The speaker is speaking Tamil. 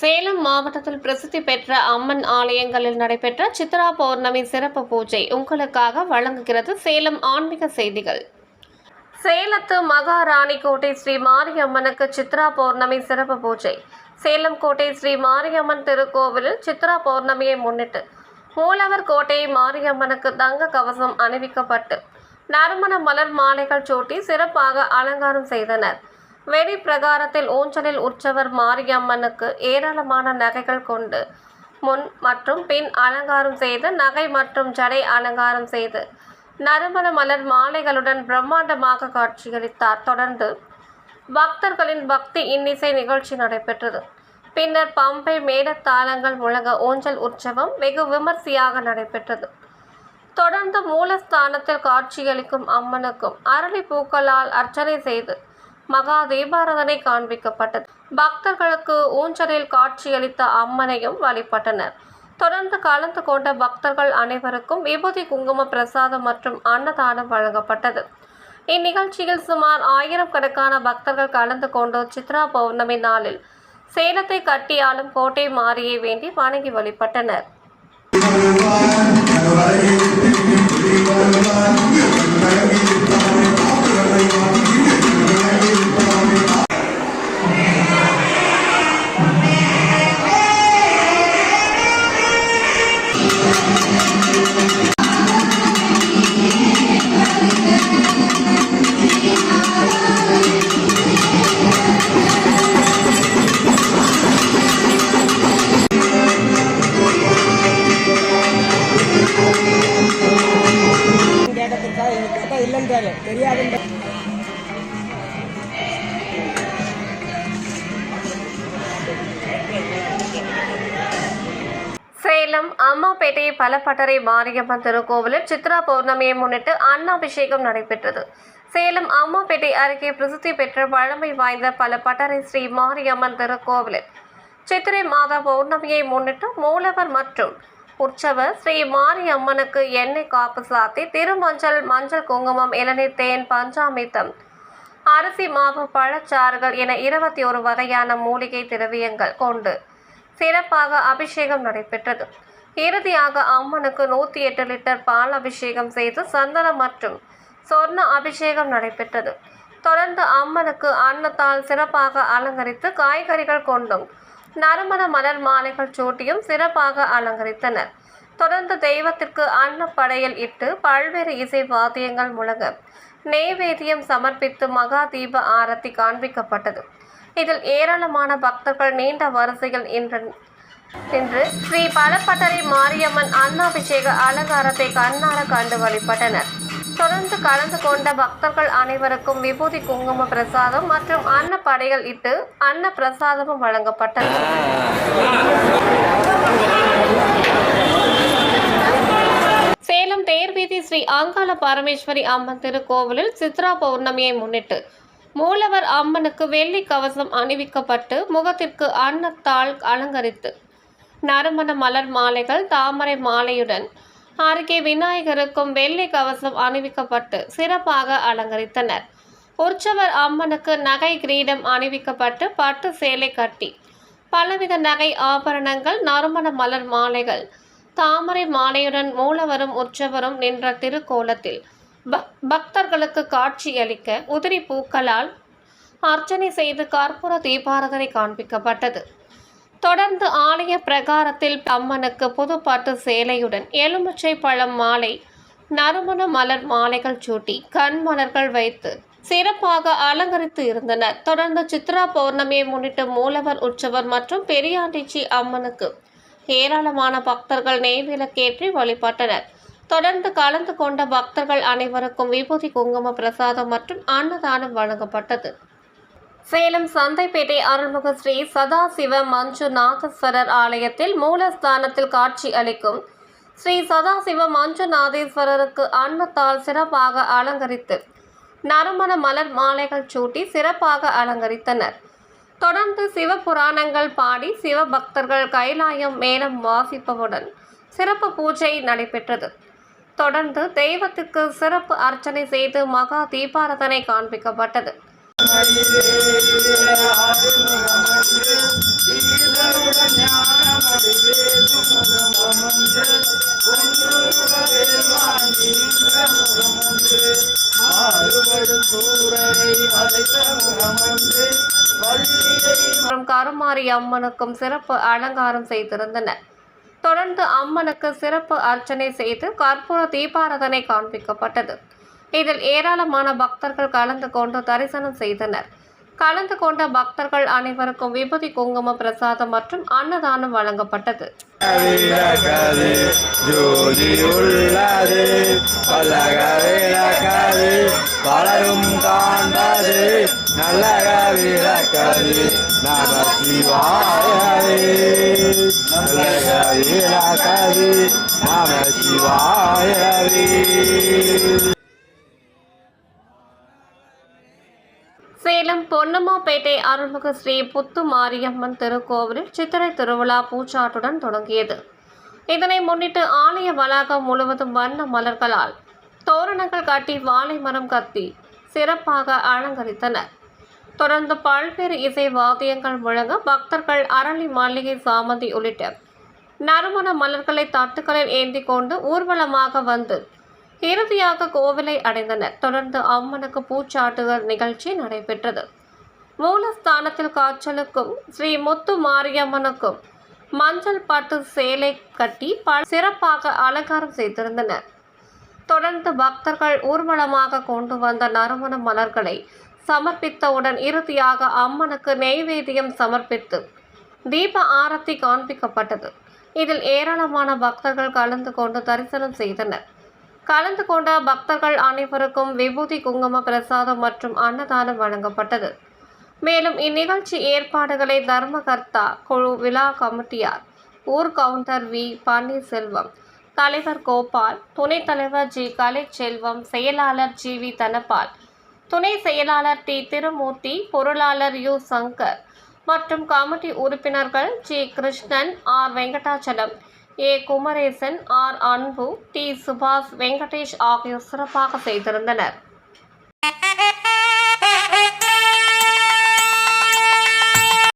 சேலம் மாவட்டத்தில் பிரசித்தி பெற்ற அம்மன் ஆலயங்களில் நடைபெற்ற சித்ரா பௌர்ணமி சிறப்பு பூஜை உங்களுக்காக வழங்குகிறது சேலம் ஆன்மீக செய்திகள். சேலத்து மகாராணி கோட்டை ஸ்ரீ மாரியம்மனுக்கு சித்ரா பௌர்ணமி சிறப்பு பூஜை. சேலம் கோட்டை ஸ்ரீ மாரியம்மன் திருக்கோவிலில் சித்ரா பௌர்ணமியை முன்னிட்டு மூலவர் கோட்டை மாரியம்மனுக்கு தங்க கவசம் அணிவிக்கப்பட்டு நறுமண மலர் மாலைகள் சூட்டி சிறப்பாக அலங்காரம் செய்தனர். வெடி பிரகாரத்தில் ஊஞ்சலில் உற்சவர் மாரியம்மனுக்கு ஏராளமான நகைகள் கொண்டு முன் மற்றும் பின் அலங்காரம் செய்து நகை மற்றும் ஜடை அலங்காரம் செய்து நறுமண மலர் மாலைகளுடன் பிரம்மாண்டமாக காட்சியளித்தார். தொடர்ந்து பக்தர்களின் பக்தி இன்னிசை நிகழ்ச்சி நடைபெற்றது. பின்னர் பம்பை மேடத்தாளங்கள் முழங்க ஊஞ்சல் உற்சவம் வெகு விமர்சையாக நடைபெற்றது. தொடர்ந்து மூலஸ்தானத்தில் காட்சியளிக்கும் அம்மனுக்கும் அரளி பூக்களால் அர்ச்சனை செய்து மகா தீபாராதனை காண்பிக்கப்பட்டது. பக்தர்களுக்கு ஊஞ்சலில் காட்சியளித்த அம்மனையும் வழிபட்டனர். தொடர்ந்து கலந்து கொண்ட பக்தர்கள் அனைவருக்கும் விபூதி குங்கும பிரசாதம் மற்றும் அன்னதானம் வழங்கப்பட்டது. இந்நிகழ்ச்சியில் சுமார் ஆயிரம் கணக்கான பக்தர்கள் கலந்து கொண்டு சித்ரா பௌர்ணமி நாளில் சேலத்தை கட்டியாலும் கோட்டை மாறியை வேண்டி வணங்கி வழிபட்டனர். எனக்கு கேட்டா தெரியாதுன்ற சேலம் அம்மாப்பேட்டை பலப்பட்டறை மாரியம்மன் திருக்கோவிலில் சித்ரா பௌர்ணமியை முன்னிட்டு அன்னாபிஷேகம் நடைபெற்றது. சேலம் அம்மாப்பேட்டை அருகே பிரசித்தி பெற்ற பழமை வாய்ந்த பலப்பட்டறை ஸ்ரீ மாரியம்மன் திருக்கோவிலில் சித்திரை மாதா பௌர்ணமியை முன்னிட்டு மூலவர் மற்றும் உற்சவர் ஸ்ரீ மாரியம்மனுக்கு எண்ணெய் காப்பு சாத்தி திருமஞ்சள் மஞ்சள் குங்குமம் இளநீர் தேன் பஞ்சாமித்தம் அரிசி மாவு பழச்சாறுகள் என இருபத்தி ஒரு வகையான மூலிகை திரவியங்கள் கொண்டு சிறப்பாக அபிஷேகம் நடைபெற்றது. இறுதியாக அம்மனுக்கு நூற்றி எட்டு லிட்டர் பால் அபிஷேகம் செய்து சந்தனம் மற்றும் சொர்ண அபிஷேகம் நடைபெற்றது. தொடர்ந்து அம்மனுக்கு அன்னத்தால் சிறப்பாக அலங்கரித்து காய்கறிகள் கொண்டும் நறுமண மலர் மாலைகள் சூட்டியும் சிறப்பாக அலங்கரித்தனர். தொடர்ந்து தெய்வத்திற்கு அன்னப்படையல் இட்டு பல்வேறு இசை வாத்தியங்கள் முழங்க நெய்வேதியம் சமர்ப்பித்து மகா தீப ஆரத்தி காண்பிக்கப்பட்டது. இதில் ஏராளமான பக்தர்கள் நீண்ட வரிசையில் இன்று இன்று ஸ்ரீ பலப்பட்டறை மாரியம்மன் அன்னாபிஷேக அலங்காரத்தை கண்ணார கண்டு வழிபட்டனர். தொடர்ந்து கலந்து கொண்ட பக்தர்கள் அனைவருக்கும் விபூதி குங்கும பிரசாதம் மற்றும் அன்ன படைகள் இட்டு அன்ன பிரசாதமும் வழங்கப்பட்டது. சேலம் தேர்வீதி ஸ்ரீ அங்காள பரமேஸ்வரி அம்மன் திருக்கோவிலில் சித்ரா பௌர்ணமியை முன்னிட்டு மூலவர் அம்மனுக்கு வெள்ளி கவசம் அணிவிக்கப்பட்டு முகத்திற்கு அன்னத்தாள் அலங்கரித்து நறுமண மலர் மாலைகள் தாமரை மாலையுடன் அருகே விநாயகருக்கும் வெள்ளி கவசம் அணிவிக்கப்பட்டு சிறப்பாக அலங்கரித்தனர். உற்சவர் அம்மனுக்கு நகை கிரீடம் அணிவிக்கப்பட்டு பட்டு சேலை கட்டி பலவித நகை ஆபரணங்கள் நறுமண மலர் மாலைகள் தாமரை மாலையுடன் மூலவரும் உற்சவரும் நின்ற திருக்கோலத்தில் பக்- பக்தர்களுக்கு காட்சியளிக்க உதிரி பூக்களால் அர்ச்சனை செய்து கற்பூர தீபாரதனை காண்பிக்கப்பட்டது. தொடர்ந்து ஆலய பிரகாரத்தில் அம்மனுக்கு புதுப்பாட்டு சேலையுடன் எலுமிச்சை பழம் மாலை நறுமண மலர் மாலைகள் சூட்டி கண் மலர்கள் வைத்து சிறப்பாக அலங்கரித்து இருந்தனர். தொடர்ந்து சித்ரா பௌர்ணமியை முன்னிட்டு மூலவர் உற்சவர் மற்றும் பெரியாண்டிச்சி அம்மனுக்கு ஏராளமான பக்தர்கள் நெய்விலக்கேற்றி வழிபட்டனர். தொடர்ந்து கலந்து கொண்ட பக்தர்கள் அனைவருக்கும் விபூதி குங்கும பிரசாதம் மற்றும் அன்னதானம் வழங்கப்பட்டது. சேலம் சந்தைப்பேட்டை அருள்மிகு ஸ்ரீ சதாசிவ மஞ்சுநாதஸ்வரர் ஆலயத்தில் மூலஸ்தானத்தில் காட்சி அளிக்கும். ஸ்ரீ சதாசிவ மஞ்சுநாதேஸ்வரருக்கு அன்னத்தால் சிறப்பாக அலங்கரித்து நறுமண மலர் மாலைகள் சூட்டி சிறப்பாக அலங்கரித்தனர். தொடர்ந்து சிவபுராணங்கள் பாடி சிவபக்தர்கள் கைலாயம் மேளம் வாசிப்பவுடன் சிறப்பு பூஜை நடைபெற்றது. தொடர்ந்து தெய்வத்துக்கு சிறப்பு அர்ச்சனை செய்து மகா தீபாரதனை காண்பிக்கப்பட்டது. கருமாரி அம்மனுக்கும் சிறப்பு அலங்காரம் செய்திருந்தனர். தொடர்ந்து அம்மனுக்கு சிறப்பு அர்ச்சனை செய்து கற்பூர தீபாரதனை காண்பிக்கப்பட்டது. இதில் ஏராளமான பக்தர்கள் கலந்து கொண்டு தரிசனம் செய்தனர். கலந்து கொண்ட பக்தர்கள் அனைவருக்கும் விபூதி குங்கும பிரசாதம் மற்றும் அன்னதானம் வழங்கப்பட்டது. பலரும் காண்பது நல்லக நம சிவாயவே நல்லக விளக்கது நம சிவாயவே சேலம் பொன்னம்மாப்பேட்டை அருள்மிகு ஸ்ரீ புத்து மாரியம்மன் திருக்கோவிலில் சித்திரை திருவிழா பூச்சாட்டுடன் தொடங்கியது. இதனை முன்னிட்டு ஆலய வளாகம் முழுவதும் வண்ண மலர்களால் தோரணங்கள் கட்டி வாழை மரம் கத்தி சிறப்பாக அலங்கரித்தனர். தொடர்ந்து பல்வேறு இசை வாத்தியங்கள் முழங்க பக்தர்கள் அரளி மல்லிகை சாமந்தி உள்ளிட்ட நறுமண மலர்களை தட்டுக்களில் ஏந்தி கொண்டு ஊர்வலமாக வந்து இறுதியாக கோவிலை அடைந்தனர். தொடர்ந்து அம்மனுக்கு பூச்சாட்டுதல் நிகழ்ச்சி நடைபெற்றது. மூலஸ்தானத்தில் காய்ச்சலுக்கும் ஸ்ரீ முத்து மாரியம்மனுக்கும் மஞ்சள் பட்டு சேலை கட்டி ப- சிறப்பாக அலங்காரம் செய்திருந்தனர். தொடர்ந்து பக்தர்கள் ஊர்வலமாக கொண்டு வந்த நறுமண மலர்களை சமர்ப்பித்தவுடன் இறுதியாக அம்மனுக்கு நெய்வேத்தியம் சமர்ப்பித்து தீப ஆரத்தி காண்பிக்கப்பட்டது. இதில் ஏராளமான பக்தர்கள் கலந்து கொண்டு தரிசனம் செய்தனர். கலந்து கொண்ட பக்தர்கள் அனைவருக்கும் விபூதி குங்கும பிரசாதம் மற்றும் அன்னதானம் வழங்கப்பட்டது. மேலும் இந்நிகழ்ச்சி ஏற்பாடுகளை தர்மகர்த்தா குழு விழா கமிட்டியார். ஊர் கவுண்டர் வி. பன்னீர்செல்வம். தலைவர் கோபால் துணைத் தலைவர் ஜி. கலைச்செல்வம் செயலாளர் ஜி. வி. தனபால் துணை செயலாளர் டி. திருமூர்த்தி பொருளாளர் யு. சங்கர் மற்றும் கமிட்டி உறுப்பினர்கள் G. Krishnan R. Venkatachalam A. Kumaresan R. Anbu D. Subash Venkatesh ஆகியோர் சிறப்பாக செய்திருந்தனர்.